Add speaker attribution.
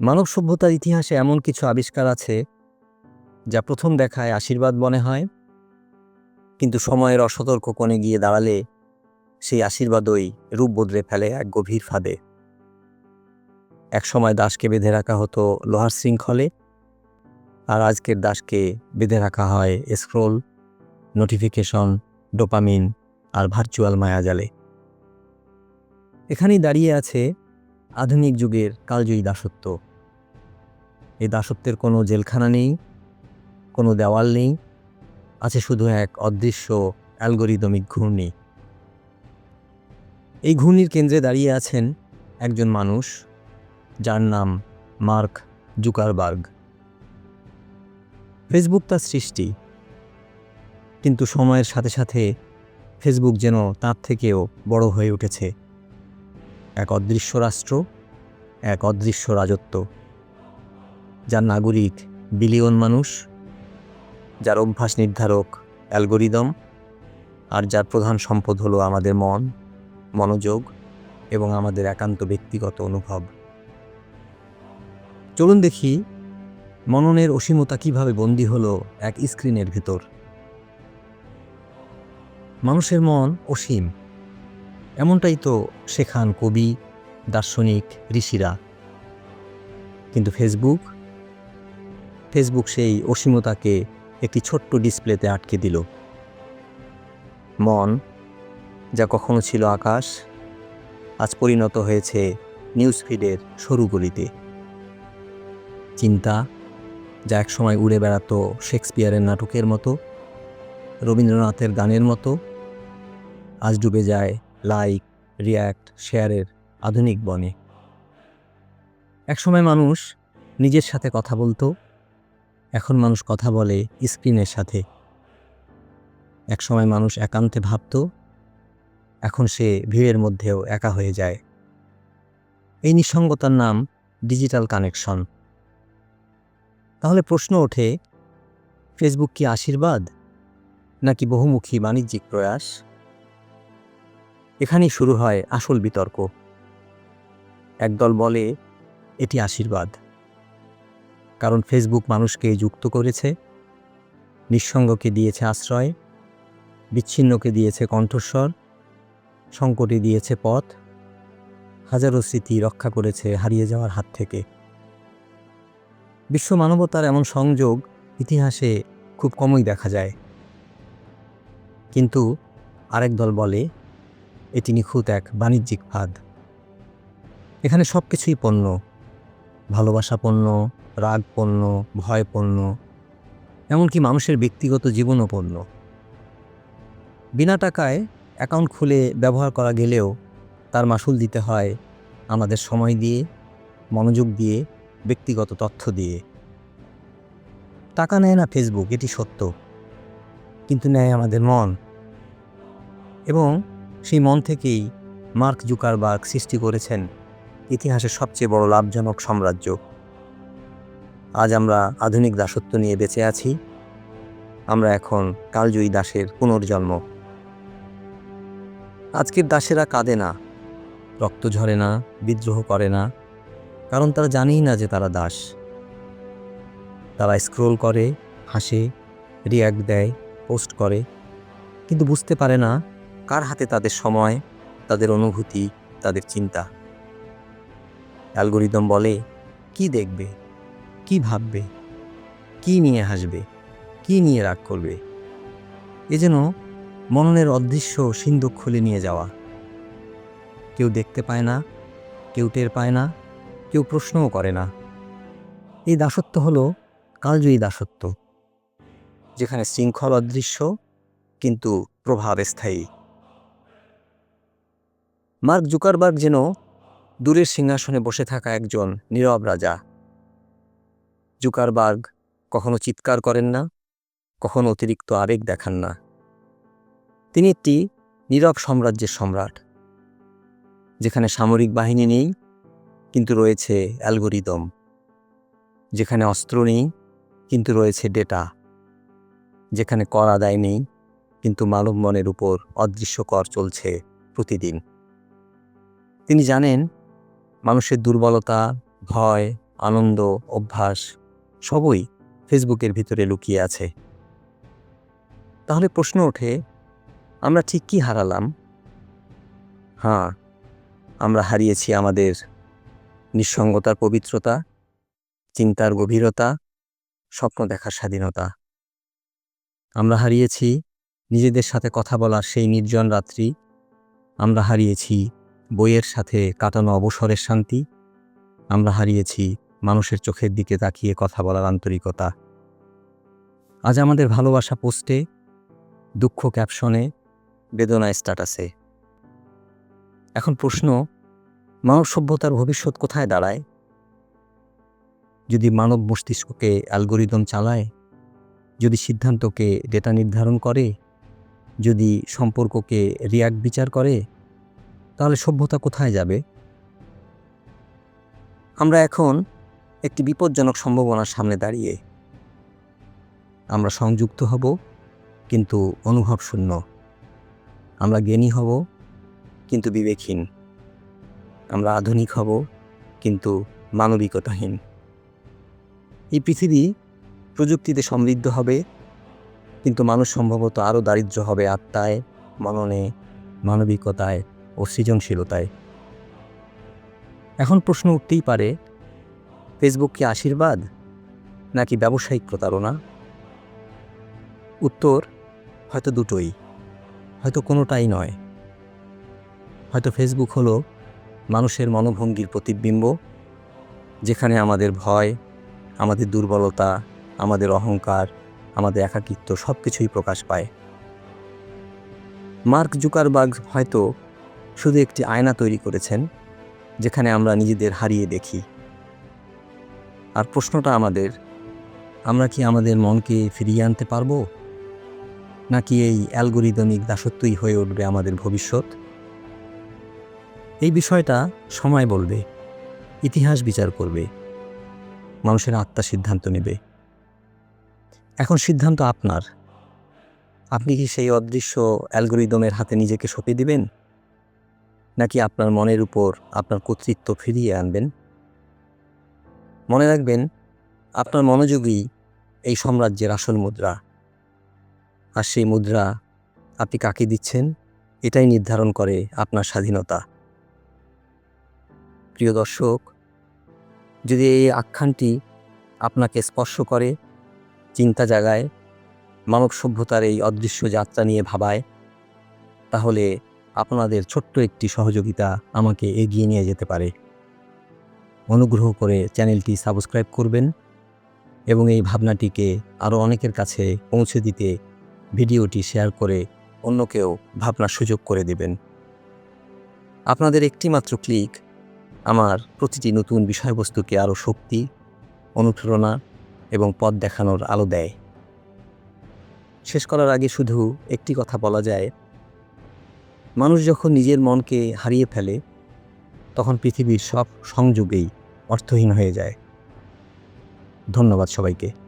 Speaker 1: মানব সভ্যতার ইতিহাসে এমন কিছু আবিষ্কার আছে যা প্রথম দেখায় আশীর্বাদ মনে হয়, কিন্তু সময়ের অসতর্ক কোণে গিয়ে দাঁড়ালে সেই আশীর্বাদই রূপ বদলে ফেলে এক গভীর ফাঁদে। এক সময় দাসকে বেঁধে রাখা হতো লোহার শৃঙ্খলে, আর আজকের দাসকে বেঁধে রাখা হয় স্ক্রোল, নোটিফিকেশন, ডোপামিন আর ভার্চুয়াল মায়াজালে। এখানেই দাঁড়িয়ে আছে আধুনিক যুগের কালজয়ী দাসত্ব। এই দাসত্বের কোনো জেলখানা নেই, কোনো দেওয়াল নেই, আছে শুধু এক অদৃশ্য অ্যালগোরিদমিক ঘূর্ণি। এই ঘূর্ণির কেন্দ্রে দাঁড়িয়ে আছেন একজন মানুষ, যার নাম মার্ক জুকারবার্গ। ফেসবুক তার সৃষ্টি, কিন্তু সময়ের সাথে সাথে ফেসবুক যেন তার থেকেও বড় হয়ে উঠেছে। এক অদৃশ্য রাষ্ট্র, এক অদৃশ্য রাজত্ব। যার নাগরিক বিলিয়ন মানুষ, যার অভ্যাস নির্ধারক অ্যালগোরিদম, আর যার প্রধান সম্পদ হলো আমাদের মন, মনোযোগ এবং আমাদের একান্ত ব্যক্তিগত অনুভব। চলুন দেখি মননের অসীমতা কীভাবে বন্দী হলো এক স্ক্রিনের ভেতর। মানুষের মন অসীম। এমনটাই তো শেখান কবি, দার্শনিক, ঋষিরা। কিন্তু ফেসবুক ফেসবুক সেই অসীমতাকে একটি ছোট্ট ডিসপ্লেতে আটকে দিল। মন, যা কখনো ছিল আকাশ, আজ পরিণত হয়েছে নিউজ ফিডের সরু গলিতে চিন্তা, যা একসময় উড়ে বেড়াতো শেক্সপিয়ারের নাটকের মতো, রবীন্দ্রনাথের গানের মতো, আজ ডুবে যায় লাইক, রিয়্যাক্ট, শেয়ারের আধুনিক বনে। একসময় মানুষ নিজের সাথে কথা বলতো এখন মানুষ কথা বলে স্ক্রিনের সাথে। একসময় মানুষ একান্তে ভাবত, এখন সে ভিড়ের মধ্যেও একা হয়ে যায়। এই নিঃসঙ্গতার নাম ডিজিটাল কানেকশন। তাহলে প্রশ্ন ওঠে, ফেসবুক কি আশীর্বাদ, নাকি বহুমুখী বাণিজ্যিক প্রয়াস? এখানেই শুরু হয় আসল বিতর্ক। একদল বলে, এটি আশীর্বাদ। কারণ ফেসবুক মানুষকে যুক্ত করেছে, নিঃসঙ্গকে দিয়েছে আশ্রয়, বিচ্ছিন্নকে দিয়েছে কণ্ঠস্বর, সংকটে দিয়েছে পথ, হাজারো স্মৃতি রক্ষা করেছে হারিয়ে যাওয়ার হাত থেকে। বিশ্ব মানবতার এমন সংযোগ ইতিহাসে খুব কমই দেখা যায়। কিন্তু আরেক দল বলে, এটি নিখুঁত এক বাণিজ্যিক ফাঁদ। এখানে সব কিছুই পণ্য, ভালোবাসা পণ্য রাগ পণ্য ভয় পণ্য এমনকি মানুষের ব্যক্তিগত জীবনও পণ্য বিনা টাকায় অ্যাকাউন্ট খুলে ব্যবহার করা গেলেও তার মাসুল দিতে হয় আমাদের সময় দিয়ে, মনোযোগ দিয়ে, ব্যক্তিগত তথ্য দিয়ে। টাকা নেয় না ফেসবুক, এটি সত্য। কিন্তু নেয় আমাদের মন। এবং সেই মন থেকেই মার্ক জুকারবার্গ সৃষ্টি করেছেন ইতিহাসের সবচেয়ে বড় লাভজনক সাম্রাজ্য। আজ আমরা আধুনিক দাসত্ব নিয়ে বেঁচে আছি। আমরা এখন কালজয়ী দাসের পুনর্জন্ম। আজকের দাসেরা কাঁদে না, রক্ত ঝরে না, বিদ্রোহ করে না, কারণ তারা জানেই না যে তারা দাস। তারা স্ক্রোল করে, হাসে রিয়াক্ট দেয়, পোস্ট করে, কিন্তু বুঝতে পারে না কার হাতে তাদের সময়, তাদের অনুভূতি, তাদের চিন্তা। অ্যালগোরিদম বলে, কি দেখবে? কি ভাববে? কি নিয়ে হাসবে? কি নিয়ে রাগ করবে? এ যেন মননের অদৃশ্য সিন্ধুক খুলে নিয়ে যাওয়া। কেউ দেখতে পায় না, কেউ টের পায় না, কেউ প্রশ্নও করে না। এই দাসত্ব হলো কালজয়ী দাসত্ব, যেখানে শৃঙ্খল অদৃশ্য কিন্তু প্রভাব স্থায়ী। মার্ক জুকারবার্গ যেন দূরের সিংহাসনে বসে থাকা একজন নীরব রাজা। জুকারবার্গ কখনো চিৎকার করেন না, কখনো অতিরিক্ত আবেগ দেখান না। তিনি একটি নীরব সাম্রাজ্যের সম্রাট, যেখানে সামরিক বাহিনী নেই, কিন্তু রয়েছে অ্যালগোরিদম। যেখানে অস্ত্র নেই, কিন্তু রয়েছে ডেটা। যেখানে কর আদায় নেই, কিন্তু মানব মনের উপর অদৃশ্য কর চলছে প্রতিদিন। তিনি জানেন, মানুষের দুর্বলতা, ভয়, আনন্দ, অভ্যাস সবই ফেসবুকের ভিতরে লুকিয়ে আছে। তাহলে প্রশ্ন ওঠে, আমরা ঠিক কি হারালাম? হ্যাঁ আমরা হারিয়েছি আমাদের নিঃসঙ্গতার পবিত্রতা, চিন্তার গভীরতা, স্বপ্ন দেখার স্বাধীনতা। আমরা হারিয়েছি নিজেদের সাথে কথা বলার সেই নির্জন রাত্রি। আমরা হারিয়েছি বইয়ের সাথে কাটানো অবসরের শান্তি। আমরা হারিয়েছি মানুষের চোখের দিকে তাকিয়ে কথা বলার আন্তরিকতা। আজ আমাদের ভালোবাসা পোস্টে, দুঃখ ক্যাপশনে বেদনা স্ট্যাটাসে। এখন প্রশ্ন, মানব সভ্যতার ভবিষ্যৎ কোথায় দাঁড়ায়? যদি মানব মস্তিষ্ককে অ্যালগোরিদম চালায়, যদি সিদ্ধান্তকে ডেটা নির্ধারণ করে, যদি সম্পর্ককে রিয়াক্ট বিচার করে, তাহলে সভ্যতা কোথায় যাবে? আমরা এখন একটি বিপজ্জনক সম্ভাবনার সামনে দাঁড়িয়ে আমরা সংযুক্ত হব, কিন্তু অনুভব শূন্য। আমরা জ্ঞানী হব, কিন্তু বিবেকহীন। আমরা আধুনিক হব, কিন্তু মানবিকতাহীন। এই পৃথিবী প্রযুক্তিতে সমৃদ্ধ হবে, কিন্তু মানুষ সম্ভবত আরও দারিদ্র হবে আত্মায়, মননে, মানবিকতায় ও সৃজনশীলতায়। এখন প্রশ্ন উঠতেই পারে ফেসবুক কি আশীর্বাদ? নাকি ব্যবসায়িক প্রতারণা? উত্তর, হয়তো দুটোই। হয়তো কোনোটাই নয়। হয়তো ফেসবুক হলো মানুষের মনোভঙ্গির প্রতিবিম্ব, যেখানে আমাদের ভয়, আমাদের দুর্বলতা, আমাদের অহংকার, আমাদের একাকিত্ব সব কিছুই প্রকাশ পায়। মার্ক জুকারবার্গ হয়তো শুধু একটি আয়না তৈরি করেছেন, যেখানে আমরা নিজেদের হারিয়ে দেখি। আর প্রশ্নটা আমাদের, আমরা কি আমাদের মনকে ফিরিয়ে আনতে পারব? নাকি এই অ্যালগোরিদমিক দাসত্বই হয়ে উঠবে আমাদের ভবিষ্যৎ? এই বিষয়টা সময় বলবে, ইতিহাস বিচার করবে, মানুষের আত্মা সিদ্ধান্ত নেবে। এখন সিদ্ধান্ত আপনার। আপনি কি সেই অদৃশ্য অ্যালগোরিদমের হাতে নিজেকে সঁপে দিবেন? নাকি আপনার মনের উপর আপনার কর্তৃত্ব ফিরিয়ে আনবেন? মনে রাখবেন, আপনার মনোযোগই এই সাম্রাজ্যের আসল মুদ্রা। আর সেই মুদ্রা আপনি কাকে দিচ্ছেন? এটাই নির্ধারণ করে আপনার স্বাধীনতা। প্রিয় দর্শক, যদি এই আখ্যানটি আপনাকে স্পর্শ করে, চিন্তা জাগায়, মানব সভ্যতার এই অদৃশ্য যাত্রা নিয়ে ভাবায়, তাহলে আপনাদের ছোট্ট একটি সহযোগিতা আমাকে এগিয়ে নিয়ে যেতে পারে। অনুগ্রহ করে চ্যানেলটি সাবস্ক্রাইব করবেন এবং এই ভাবনাটিকে আরও অনেকের কাছে পৌঁছে দিতে ভিডিওটি শেয়ার করে অন্যকেও ভাবনার সুযোগ করে দেবেন। আপনাদের একটিমাত্র ক্লিক আমার প্রতিটি নতুন বিষয়বস্তুকে আরও শক্তি, অনুপ্রেরণা এবং পথ দেখানোর আলো দেয়। শেষ করার আগে শুধু একটি কথা বলা যায়, মানুষ যখন নিজের মনকে হারিয়ে ফেলে তখন পৃথিবীর সব সংযোগেই অর্থহীন হয়ে যায়। ধন্যবাদ সবাইকে।